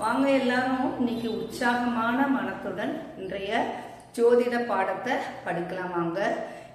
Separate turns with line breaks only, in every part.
வாங்க எல்லாரும் இன்னைக்கு உற்சாகமான மனத்துடன் இன்றைய ஜோதிட பாடத்தை படிக்கலாம் வாங்க.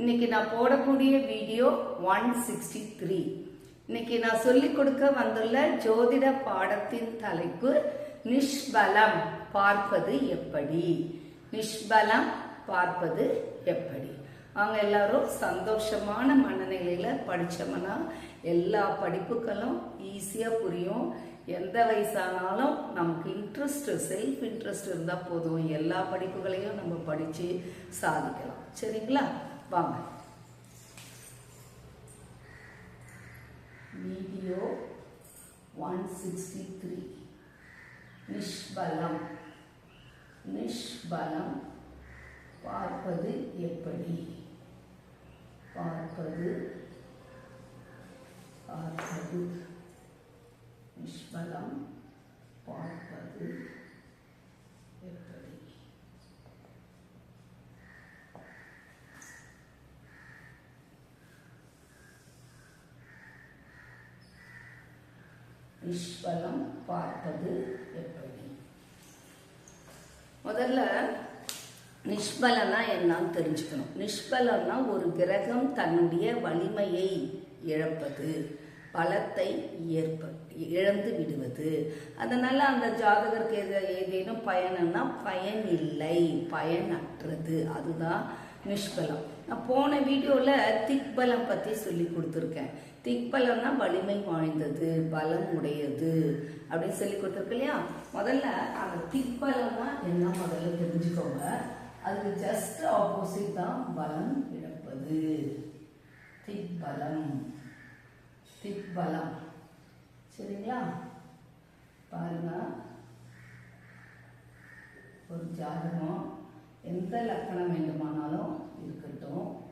இன்னைக்கு நான் போடக்கூடிய வீடியோ ஒன் சிக்ஸ்டி த்ரீ இன்னைக்கு நான் சொல்லிக் கொடுக்க வந்துள்ள ஜோதிட பாடத்தின் தலைப்பு நிஷ்பலம் பார்ப்பது எப்படி? நிஷ்பலம் பார்ப்பது எப்படி? அவங்க எல்லாரும் சந்தோஷமான மனநிலையில படிச்சோம்னா எல்லா படிப்புகளும் ஈஸியா புரியும். எந்த வயசானாலும் நமக்கு இன்ட்ரெஸ்ட் செல்ஃப் இன்ட்ரெஸ்ட் இருந்தால் போதும். எல்லா படிப்புகளையும் நம்ம படித்து சாதிக்கலாம். சரிங்களா? வாங்க. வீடியோ ஒன் சிக்ஸ்டி த்ரீ நிஷ்பலம். நிஷ்பலம் பார்ப்பது எப்படி? பார்ப்பது பார்ப்பது. விஸ்வலம் பார்ப்பது எப்படி விஸ்வலம் பார்ப்பது எப்படி முதல்ல நிஷ்பலனா என்னன்னு தெரிஞ்சுக்கணும். நிஷ்பலனா ஒரு கிரகம் தன்னுடைய வலிமையை இழப்பது. பலத்தை ஏற்ப இழந்து விடுவது. அதனால அந்த ஜாதகருக்கு எது ஏதேனும் பயனுன்னா பயன் இல்லை. பயனற்றது அதுதான் நிஷ்பலம். நான் போன வீடியோவில் திக்பலம் பற்றி சொல்லி கொடுத்துருக்கேன். திக்பலம்னா வலிமை வாய்ந்தது பலம் உடையது அப்படின்னு சொல்லி கொடுத்துருக்கு இல்லையா? முதல்ல அந்த திக்பலம்னா என்ன முதல்ல தெரிஞ்சுக்கோங்க. அதுக்கு ஜஸ்ட் ஆப்போசிட் தான் பலம் இழப்பது. திக்பலம். திக்பலம். சரிங்களா? பாருங்க. ஒரு ஜாதகம் எந்த லக்கணம் வேண்டுமானாலும் இருக்கட்டும்.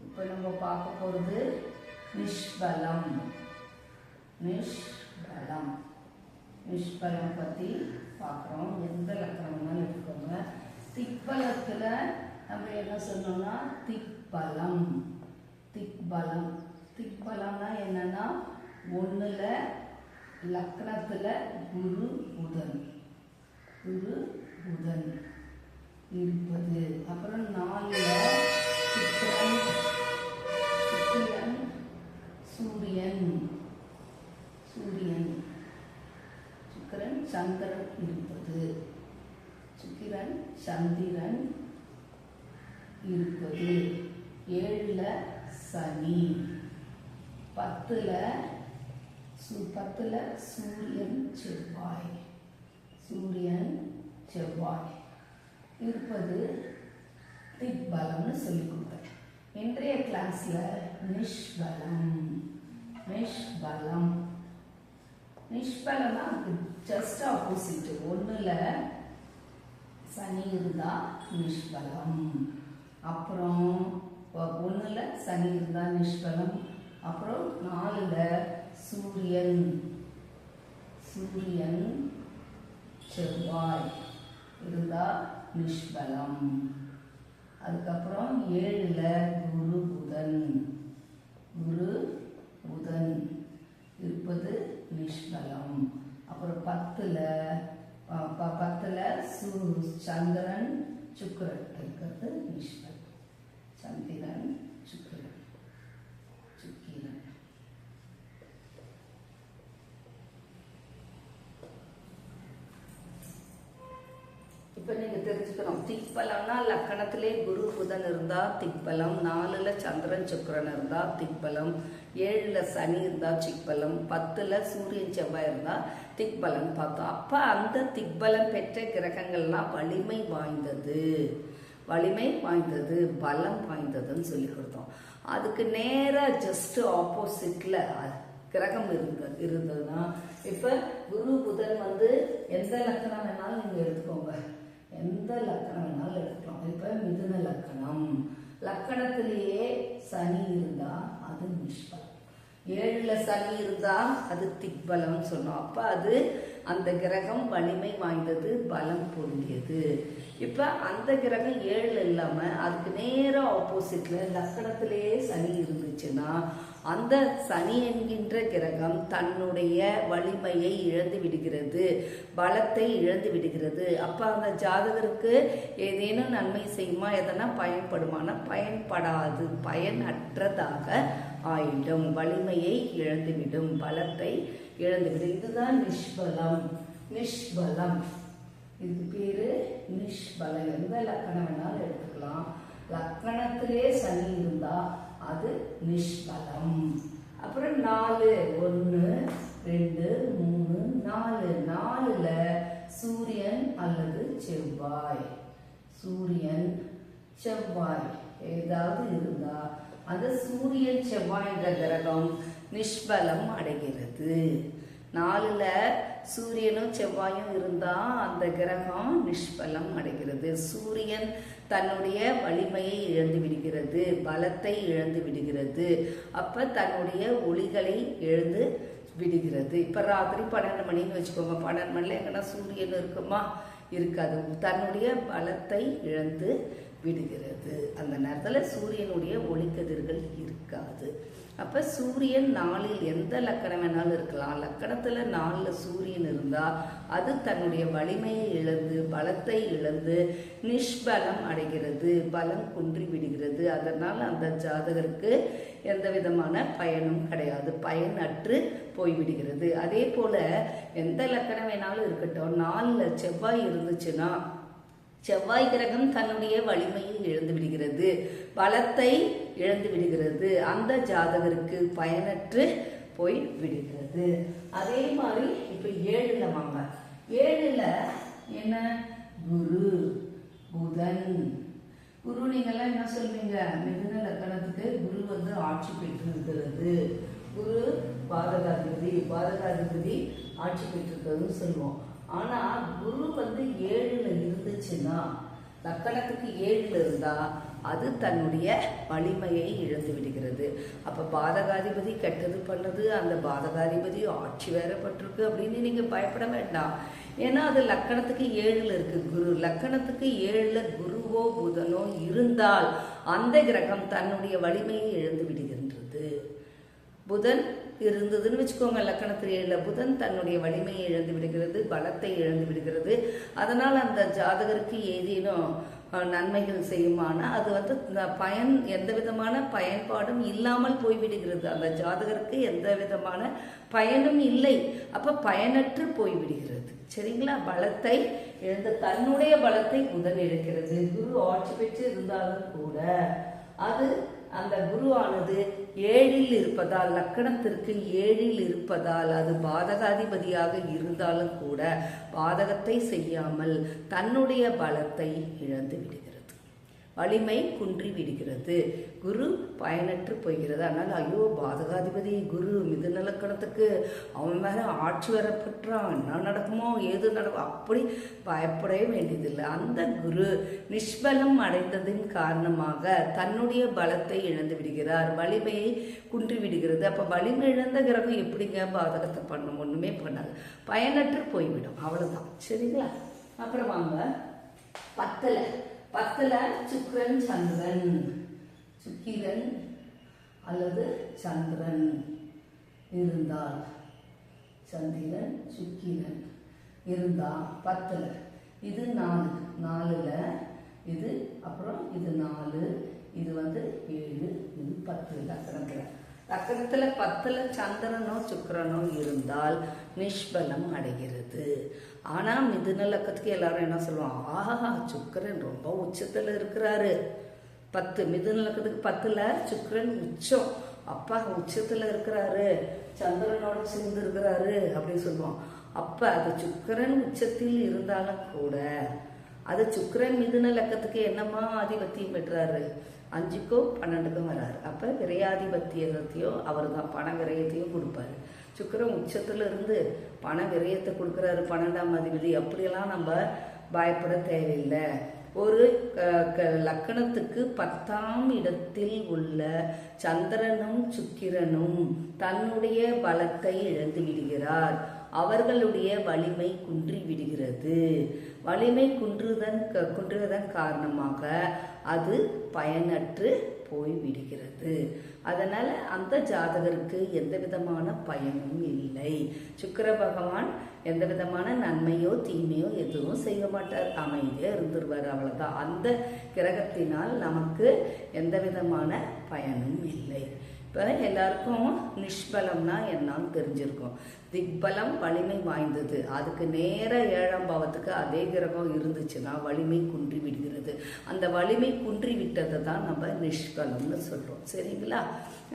இப்போ நம்ம பார்க்க போகிறது நிஷ்பலம். நிஷ்பலம். நிஷ்பலம் பற்றி பார்க்குறோம். எந்த லக்கணம்னாலும் இருக்கோங்க. எடுத்துக்கோங்க திக்பலத்தில் நம்ம என்ன சொன்னோம்னா திக்பலம் திக்பலம். திக்பலம்னா என்னன்னா ஒன்றில் லக்னத்தில் குரு புதன். குரு புதன் இருப்பது. அப்புறம் நாலில் சுக்கிரன். சுக்கிரன் சூரியன். சூரியன். சுக்கிரன் சந்திரன் இருப்பது. சுக்கிரன் சந்திரன் இருப்பது. ஏழில் சனி பத்தில் சு பத்தில் சூரியன் செவ்வாய் சூரியன் செவ்வாய். இருப்பது திக்பலம்னு சொல்லி கொடுத்தேன் இன்றைய கிளாஸில் நிஷ்பலம் நிஷ்பலம். நிஷ்பலம்னா அதுக்கு ஜஸ்ட் ஆப்போசிட் ஒன்றில் சனி இருந்தால் நிஷ்பலம். அப்புறம் ஒன்றில் சனி இருந்தால் நிஷ்பலம் அப்புறம் நாலில் சூரியன். சூரியன் செவ்வாய் இருந்தால் நிஷ்பலம். அதுக்கப்புறம் ஏழில் குரு புதன். குரு புதன் இருப்பது நிஷ்பலம். அப்புறம் பத்தில் பத்தில் சு சந்திரன் சுக்கரன் இருக்கிறது நிஷ்பலம். இப்போ நீங்கள் தெரிஞ்சுக்கணும். திக்பலம்னா லக்கணத்திலே குரு புதன் இருந்தால் திக்பலம் நாலில் சந்திரன் சுக்கரன் இருந்தால் திக்பலம் ஏழில் சனி இருந்தால் சிக்பலம் பத்தில் சூரியன் செவ்வாய் இருந்தால் திக்பலம் பார்த்தோம் அப்போ அந்த திக்பலம் பெற்ற கிரகங்கள்லாம் வலிமை வாய்ந்தது. வலிமை வாய்ந்தது பலம் வாய்ந்ததுன்னு சொல்லி கொடுத்தோம். அதுக்கு நேராக ஜஸ்ட் ஆப்போசிட்டில் கிரகம் இருந்த இருந்ததுன்னா இப்போ குரு புதன் வந்து எந்த லக்கணம் வேணாலும் நீங்கள் எடுத்துக்கோங்க. எந்த லக்கணம் வேணாலும் எடுத்துக்கலாம். இப்போ மிதுன லக்கணம். லக்கணத்திலேயே சனி இருந்தா அது நிஷ்பலம். ஏழுல சனி இருந்தா அது திக்பலம் சொன்னோம். அப்ப அது அந்த கிரகம் வலிமை வாய்ந்தது பலம் பொருந்தியது. இப்ப அந்த கிரகம் ஏழில் இல்லாம அதுக்கு நேராக ஆப்போசிட்ல லக்கணத்திலேயே சனி இருந்துச்சுன்னா அந்த சனி என்கின்ற கிரகம் தன்னுடைய வலிமையை இழந்து விடுகிறது பலத்தை இழந்து விடுகிறது. அப்ப அந்த ஜாதகருக்கு ஏதேனும் நன்மை செய்யுமா? எதனா பயன்படுமானா? பயன்படாது. பயனற்றதாக ஆயிடும். வலிமையை இழந்துவிடும். பலத்தை இழந்துவிடும். இதுதான் நிஷ்பலம். நிஷ்பலம். இதுக்கு பேரு நிஷ்பலம் எந்த லக்கணம் வேணாலும் எடுத்துக்கலாம். லக்கணத்திலே சனி இருந்தா அது நிஷ்பலம். அப்புறம் நாலு ஒன்று ரெண்டு மூணு நாலு. நாலுல சூரியன் அல்லது செவ்வாய். சூரியன் செவ்வாய். ஏதாவது இருந்தா அந்த சூரியன் செவ்வாய்ன்ற கிரகம் நிஷ்பலம் அடைகிறது. நாலுல சூரியனும் செவ்வாயும் இருந்தா அந்த கிரகம் நிஷ்பலம் அடைகிறது. சூரியன் தன்னுடைய வலிமையை இழந்து விடுகிறது பலத்தை இழந்து விடுகிறது. அப்ப தன்னுடைய ஒளிகளை இழந்து விடுகிறது. இப்ப ராத்திரி பன்னெண்டு மணின்னு வச்சுக்கோங்க. பன்னெண்டு மணில எங்கன்னா சூரியன் இருக்குமா? இருக்காது. தன்னுடைய பலத்தை இழந்து விடுகிறது. அந்த நேரத்தில் சூரியனுடைய ஒளிக்கதிர்கள் இருக்காது. அப்ப சூரியன் நாளில் எந்த லக்கணம் வேணாலும் இருக்கலாம். லக்கணத்துல நாளில் சூரியன் இருந்தா அது தன்னுடைய வலிமையை இழந்து பலத்தை இழந்து நிஷ்பலம் அடைகிறது பலம் குன்றி விடுகிறது. அதனால் அந்த ஜாதகருக்கு எந்த விதமான பயனும் கிடையாது. பயனற்று போய்விடுகிறது அதே போல எந்த லக்கணம் வேணாலும் இருக்கட்டும். நாளில் செவ்வாய் இருந்துச்சுன்னா செவ்வாய் கிரகம் தன்னுடைய வலிமையை இழந்து விடுகிறது. பலத்தை இழந்து விடுகிறது. அந்த ஜாதகருக்கு பயனற்று போய் விடுகிறது. அதே மாதிரி இப்ப ஏழுல வாங்க. ஏழுல என்ன? குரு புதன். குரு நீங்கள்லாம் என்ன சொல்வீங்க மிதுன லக்கணத்துக்கு குரு வந்து ஆட்சி பெற்றிருக்கிறது. குரு பாதகாதிபதி பாதகாதிபதி ஆட்சி பெற்றிருக்கிறதுன்னு சொல்லுவோம். ஆனா குரு வந்து ஏழுல இருந்துச்சுன்னா லக்கணத்துக்கு ஏழுல இருந்தா அது தன்னுடைய வலிமையை இழந்து விடுகிறது. அப்போ பாதகாதிபதி கெட்டது பண்ணது அந்த பாதகாதிபதி ஆட்சி வேற பட்டிருக்கு அப்படின்னு நீங்கள் பயப்பட வேண்டாம். ஏன்னா அது லக்கணத்துக்கு ஏழில் இருக்குது குரு லக்கணத்துக்கு ஏழில் குருவோ புதனோ இருந்தால் அந்த கிரகம் தன்னுடைய வலிமையை இழந்து விடுகின்றது. புதன் இருந்ததுன்னு வச்சுக்கோங்க லக்கணத்தில் ஏழில். புதன் தன்னுடைய வலிமையை இழந்து விடுகிறது பலத்தை இழந்து விடுகிறது. அதனால் அந்த ஜாதகருக்கு ஏதேனும் நன்மைகள் செய்யுமானா அது வந்து இந்த பயன் எந்த விதமான பயன்பாடும் இல்லாமல் போய்விடுகிறது. அந்த ஜாதகருக்கு எந்த விதமான பயனும் இல்லை. அப்ப பயனற்று போய்விடுகிறது. சரிங்களா? பலத்தை இழந்த தன்னுடைய பலத்தை புதன் இழக்கிறது குரு ஆட்சி பெற்று இருந்தாலும் கூட அது அந்த குருவானது ஏழில் இருப்பதால் லக்கணத்திற்கு ஏழில் இருப்பதால் அது பாதகாதிபதியாக இருந்தாலும் கூட பாதகத்தை செய்யாமல் தன்னுடைய பலத்தை இழந்துவிடும் வலிமை குன்றி விடுகிறது. குரு பயனற்று போகிறது. அதனால் ஐயோ பாதகாதிபதி குரு மிது நிலக்கணத்துக்கு அவன் மேலே ஆட்சி வரப்பட்டான் என்ன நடக்குமோ ஏது நடக்கும் அப்படி பயப்படவே வேண்டியதில்லை. அந்த குரு நிஷ்பலம் அடைந்ததின் காரணமாக தன்னுடைய பலத்தை இழந்து விடுகிறார். வலிமையை குன்றி விடுகிறது. அப்போ வலிமை இழந்த கிரகம் எப்படிங்க பாதகத்தை பண்ணும்? ஒன்றுமே பண்ணாது. பயனற்று போய்விடும். அவ்வளோதான் சரிங்களா? அப்புறம் வாங்க. பத்தலை. பத்துல சுக்கிரன் சந்திரன். சுக்கிரன் அல்லது சந்திரன் இருந்தால். சந்திரன் சுக்கிரன் இருந்தால் பத்துல. இது நாலு. நாலுல இது அப்புறம் இது நாலு. இது வந்து ஏழு. இது பத்து லக்கணத்துல லக்கணத்துல பத்தில் சந்திரனோ சுக்கரனோ இருந்தால் நிஷ்பலம் அடைகிறது. ஆனால் மிதுன லக்கத்துக்கு எல்லாரும் என்ன சொல்லுவாங்க? ஆஹா சுக்கரன் ரொம்ப உச்சத்தில் இருக்கிறாரு. பத்து மிதுன லக்கத்துக்கு பத்தில் சுக்கரன் உச்சம். அப்பா உச்சத்தில் இருக்கிறாரு. சந்திரனோட சேர்ந்து இருக்கிறாரு அப்படின்னு சொல்லுவோம் அப்போ அது சுக்கரன் உச்சத்தில் இருந்தாலும் கூட அது சுக்கரன் மிதுன லக்கத்துக்கு என்னமா ஆதிபத்தியம் பெற்றாரு? அஞ்சுக்கும் பன்னெண்டுக்கும் வராரு. அப்போ விரையாதிபத்தியத்தையும் அவர் தான் பண விரயத்தையும் கொடுப்பாரு. சுக்கரம் உச்சத்துல இருந்து பண விரயத்தை கொடுக்குறாரு பன்னெண்டாம் அதிபதி. அப்படியெல்லாம் நம்ம பயப்பட தேவையில்லை. ஒரு க- க- லக்கணத்துக்கு பத்தாம் இடத்தில் உள்ள சந்திரனும் சுக்கிரனும் தன்னுடைய பலத்தை இழந்து விடுகிறார். அவர்களுடைய வலிமை குன்றி விடுகிறது. வலிமை குன்றுதன் க- குன்றுவதன் காரணமாக அது பயனற்று போய் விடுகிறது. அதனால அந்த ஜாதகருக்கு எந்த விதமான பயனும் இல்லை. சுக்கர பகவான் எந்த விதமான நன்மையோ தீமையோ எதுவும் செய்ய மாட்டார். அமைதியாக இருந்துருவார் அவ்வளோதான் அந்த கிரகத்தினால் நமக்கு எந்த விதமான பயனும் இல்லை. இப்போ எல்லாருக்கும் நிஷ்பலம்னா என்னன்னு தெரிஞ்சிருக்கும். திக்பலம் வலிமை வாய்ந்தது. அதுக்கு நேர ஏழாம் பாவத்துக்கு அதே கிரகம் இருந்துச்சுன்னா வலிமை குன்றி விடுகிறது. அந்த வலிமை குன்றி விட்டதை தான் நம்ம நிஷ்பலம்னு சொல்கிறோம் சரிங்களா?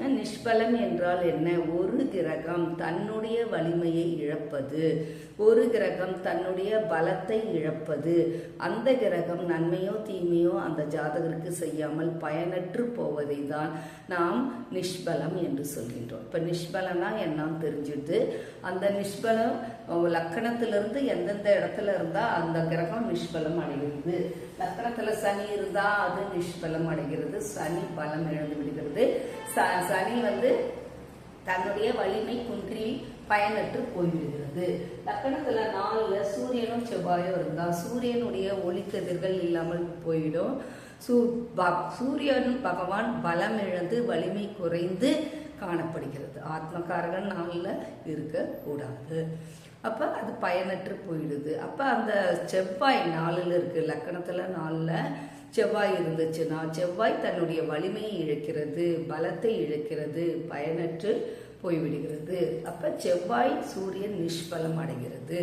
நிஷ்பலம் என்றால் என்ன? ஒரு கிரகம் தன்னுடைய வலிமையை இழப்பது. ஒரு கிரகம் தன்னுடைய பலத்தை இழப்பது. அந்த கிரகம் நன்மையோ தீமையோ அந்த ஜாதகருக்கு செய்யாமல் பயனற்று போவதை தான் நாம் நிஷ்பலம் என்று சொல்கின்றோம். இப்போ நிஷ்பலனா என்னன்னு தெரிஞ்சுட்டு அந்த நிஷ்பலம் லக்கணத்திலிருந்து எந்தெந்த இடத்துல இருந்தால் அந்த கிரகம் நிஷ்பலம் அடைகிறது. லக்கணத்தில் சனி இருந்தால் அது நிஷ்பலம் அடைகிறது. சனி பலம் இழந்து விடுகிறது. ச- சனி வந்து தன்னுடைய வலிமை குன்றி பயனற்று போய்விடுகிறது. லக்கணத்துல நாலுல சூரியனும் செவ்வாயும் இருந்தா சூரியனுடைய ஒளிக்கதிர்கள் இல்லாமல் போயிடும் சூ ப- சூரியன் பகவான் பலம் இழந்து வலிமை குறைந்து காணப்படுகிறது. ஆத்மகாரகன் நாளில் இருக்கக்கூடாது. அப்போ அது பயனற்று போயிடுது அப்போ அந்த செவ்வாய் நாளில் இருக்கு. லக்கணத்தில் நாளில் செவ்வாய் இருந்துச்சுன்னா செவ்வாய் தன்னுடைய வலிமையை இழக்கிறது பலத்தை இழக்கிறது பயனற்று போய்விடுகிறது. அப்ப செவ்வாய் சூரியன் நிஷ்பலம் அடைகிறது.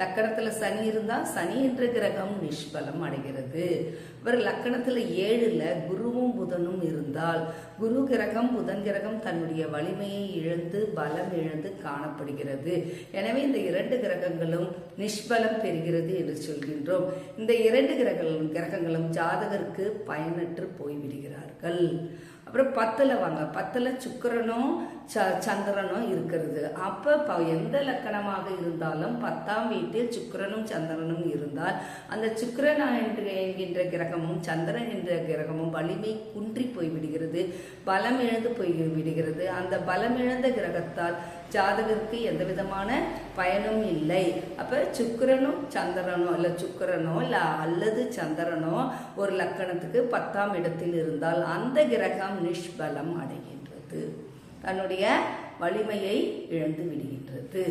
லக்கணத்துல சனி இருந்தா சனி என்ற கிரகம் நிஷ்பலம் அடைகிறது. அப்புறம் லக்கணத்துல ஏழுல குருவும் புதனும் இருந்தால் குரு கிரகம் புதன் கிரகம் தன்னுடைய வலிமையை இழந்து பலம் இழந்து காணப்படுகிறது. எனவே இந்த இரண்டு கிரகங்களும் நிஷ்பலம் பெறுகிறது என்று சொல்கின்றோம். இந்த இரண்டு கிரகங்களும் கிரகங்களும் ஜாதகருக்கு பயனற்று போய்விடுகிறார்கள். அப்புறம் பத்தில் வாங்க. பத்தில் சுக்கரனும் ச சந்திரனும் இருக்கிறது. அப்போ ப- எந்த லக்கணமாக இருந்தாலும் பத்தாம் வீட்டில் சுக்கரனும் சந்திரனும் இருந்தால் அந்த சுக்கரன் என்ற என்கின்ற கிரகமும் சந்திரன் என்ற கிரகமும் வலிமை குன்றி போய்விடுகிறது. பலம் இழந்து போய் விடுகிறது அந்த பலம் இழந்த கிரகத்தால் ஜாதகருக்கு எந்த விதமான பயனும் இல்லை. அப்போ சுக்கரனும் சந்திரனோ இல்லை சுக்கிரனோ இல்லை அல்லது சந்திரனோ ஒரு லக்கணத்துக்கு பத்தாம் இடத்தில் இருந்தால் அந்த கிரகம் நிஷ்பலம் அடைகின்றது. தன்னுடைய வலிமையை இழந்து விடுகின்றது.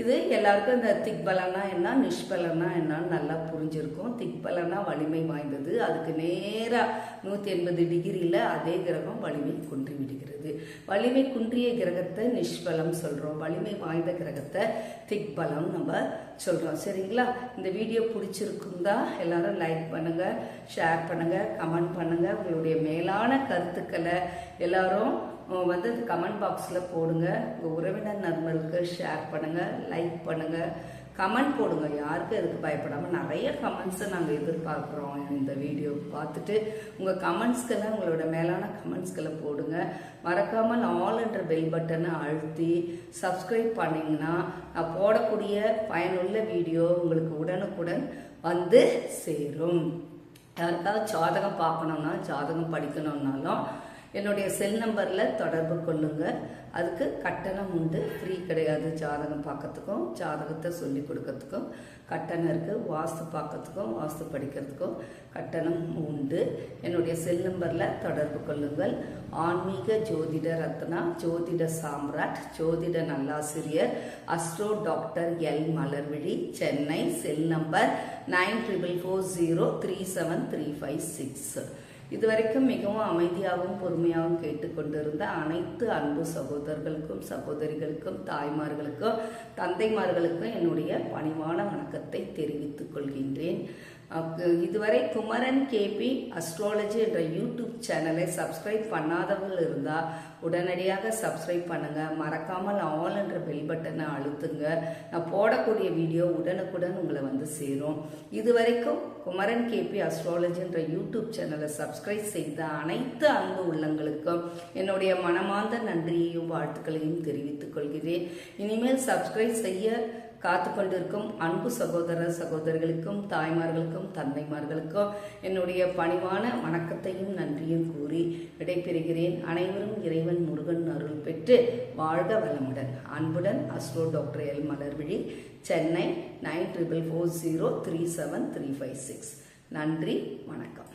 இது எல்லாருக்கும் இந்த திக்பலனா என்ன நிஷ்பலனா என்னன்னு நல்லா புரிஞ்சிருக்கும். திக்பலனா வலிமை வாய்ந்தது. அதுக்கு நேராக நூற்றி எண்பது டிகிரியில் அதே கிரகம் வலிமை குன்றி விடுகிறது. வலிமை குன்றிய கிரகத்தை நிஷ்பலம் சொல்கிறோம் வலிமை வாய்ந்த கிரகத்தை திக்பலம் நம்ம சொல்கிறோம் சரிங்களா? இந்த வீடியோ பிடிச்சிருக்குந்தா எல்லாரும் லைக் பண்ணுங்கள் ஷேர் பண்ணுங்கள் கமெண்ட் பண்ணுங்கள் உங்களுடைய மேலான கருத்துக்களை எல்லாரும் வந்து கமெண்ட் பாக்ஸில் போடுங்க. உங்கள் உறவினர் நண்பர்களுக்கு ஷேர் பண்ணுங்கள் லைக் பண்ணுங்கள் கமெண்ட் போடுங்க. யாருக்கும் எதுக்கு பயப்படாமல் நிறைய கமெண்ட்ஸை நாங்கள் எதிர்பார்க்குறோம் இந்த வீடியோ பார்த்துட்டு. உங்கள் கமெண்ட்ஸ்க்கெல்லாம் உங்களோட மேலான கமெண்ட்ஸ்களை போடுங்க. மறக்காமல் ஆல் என்ற பெல் பட்டனை அழுத்தி சப்ஸ்கிரைப் பண்ணிங்கன்னா நான் போடக்கூடிய பயனுள்ள வீடியோ உங்களுக்கு உடனுக்குடன் வந்து சேரும். யாருக்காவது ஜாதகம் பார்க்கணுன்னா ஜாதகம் படிக்கணும்னாலும் என்னுடைய செல் நம்பரில் தொடர்பு கொள்ளுங்க. அதுக்கு கட்டணம் உண்டு. ஃப்ரீ கிடையாது ஜாதகம் பார்க்கறதுக்கும் ஜாதகத்தை சொல்லி கொடுக்கறதுக்கும் கட்டணம் இருக்குது வாஸ்து பார்க்கறதுக்கும் வாஸ்து படிக்கிறதுக்கும் கட்டணம் உண்டு. என்னுடைய செல் நம்பரில் தொடர்பு கொள்ளுங்கள். ஆன்மீக ஜோதிட ரத்னா ஜோதிட சாம்ராட் ஜோதிட நல்லாசிரியர் astro doctor L Malarvizhi Chennai cell number nine triple four zero three seven three five six. இதுவரைக்கும் மிகவும் அமைதியாகவும் பொறுமையாகவும் கேட்டுக்கொண்டிருந்த அனைத்து அன்பு சகோதரர்களுக்கும் சகோதரிகளுக்கும் தாய்மார்களுக்கும் தந்தைமார்களுக்கும் என்னுடைய பணிவான வணக்கத்தை தெரிவித்துக் கொள்கின்றேன். இதுவரை குமரன் கேபி அஸ்ட்ராலஜி என்ற யூடியூப் சேனலை சப்ஸ்கிரைப் பண்ணாதவர்கள் இருந்தால் உடனடியாக சப்ஸ்கிரைப் பண்ணுங்கள் மறக்காமல் ஆல் என்ற பெல் பட்டனை அழுத்துங்க. நான் போடக்கூடிய வீடியோ உடனுக்குடன் உங்களை வந்து சேரும். இதுவரைக்கும் குமரன் கேபி அஸ்ட்ராலஜி என்ற யூடியூப் சேனலை சப்ஸ்கிரைப் செய்த அனைத்து அன்பு உள்ளங்களுக்கும் என்னுடைய மனமார்ந்த நன்றியையும் வாழ்த்துக்களையும் தெரிவித்துக் கொள்கிறேன். இனிமேல் சப்ஸ்கிரைப் செய்ய காத்து கொண்டிருக்கும் அன்பு சகோதர சகோதரிகளுக்கும் தாய்மார்களுக்கும் தந்தைமார்களுக்கும் என்னுடைய பணிவான வணக்கத்தையும் நன்றியும் கூறி விடைபெறுகிறேன். அனைவரும் இறைவன் முருகன் அருள் பெற்று வாழ்க வளமுடன். அன்புடன் astro doctor L. Malarvizhi Chennai nine triple four zero three seven three five six. நன்றி வணக்கம்.